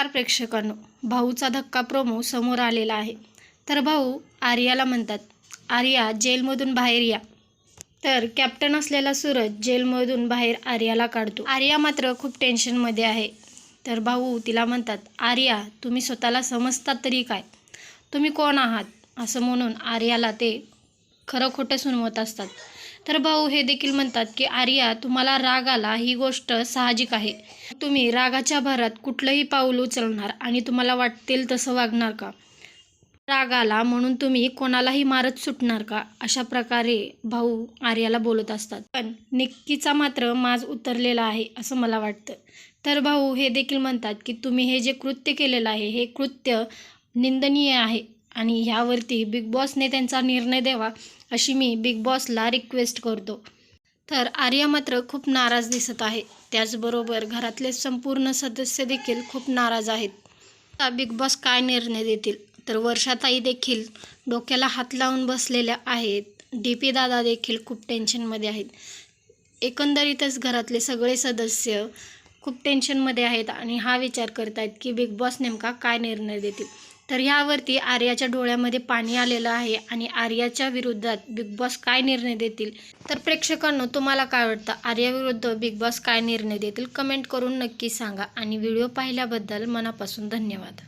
नमस्कार प्रेक्षकांनो. भाऊचा धक्का प्रोमो समोर आलेला आहे. तर भाऊ आर्याला म्हणतात आर्या जेलमधून बाहेर या. तर कॅप्टन असलेला सूरज जेलमधून बाहेर आर्याला काढतो. आर्या मात्र खूप टेन्शनमध्ये आहे. तर भाऊ तिला म्हणतात आर्या तुम्ही स्वतःला समजतात तरी काय? तुम्ही कोण आहात? असं म्हणून आर्याला ते खरं खोटं सुनवत असतात. तर भाऊ हे देखील म्हणतात की आर्या तुम्हाला राग आला ही गोष्ट साहजिक आहे. तुम्ही रागाच्या भरात कुठलंही पाऊल उचलणार आणि तुम्हाला वाटतील तसं वागणार का? राग आला म्हणून तुम्ही कोणालाही मारत सुटणार का? अशा प्रकारे भाऊ आर्याला बोलत असतात. पण निक्कीचा मात्र माज उतरलेला आहे असं मला वाटतं. तर भाऊ हे देखील म्हणतात की तुम्ही हे जे कृत्य केलेलं आहे हे कृत्य निंदनीय आहे. आणि ह्यावरती बिग बॉसने त्यांचा निर्णय द्यावा अशी मी बिग बॉसला रिक्वेस्ट करतो. तर आर्या मात्र खूप नाराज दिसत आहे. त्याचबरोबर घरातले संपूर्ण सदस्य देखील खूप नाराज आहेत. आता बिग बॉस काय निर्णय देतील? तर वर्षाताई देखील डोक्याला हात लावून बसलेल्या आहेत. डी पी दादा देखील खूप टेन्शनमध्ये आहेत. एकंदरीतच घरातले सगळे सदस्य खूप टेन्शनमध्ये आहेत आणि हा विचार करत आहेत की बिग बॉस नेमका काय निर्णय देतील? तर ह्यावरती आर्याच्या डोळ्यामध्ये पाणी आलेलं आहे आणि आर्याच्या विरोधात बिग बॉस काय निर्णय देतील? तर प्रेक्षकांनो तुम्हाला काय वाटतं? आर्याविरुद्ध बिग बॉस काय निर्णय देतील? कमेंट करून नक्की सांगा. आणि व्हिडिओ पाहिल्याबद्दल मनापासून धन्यवाद.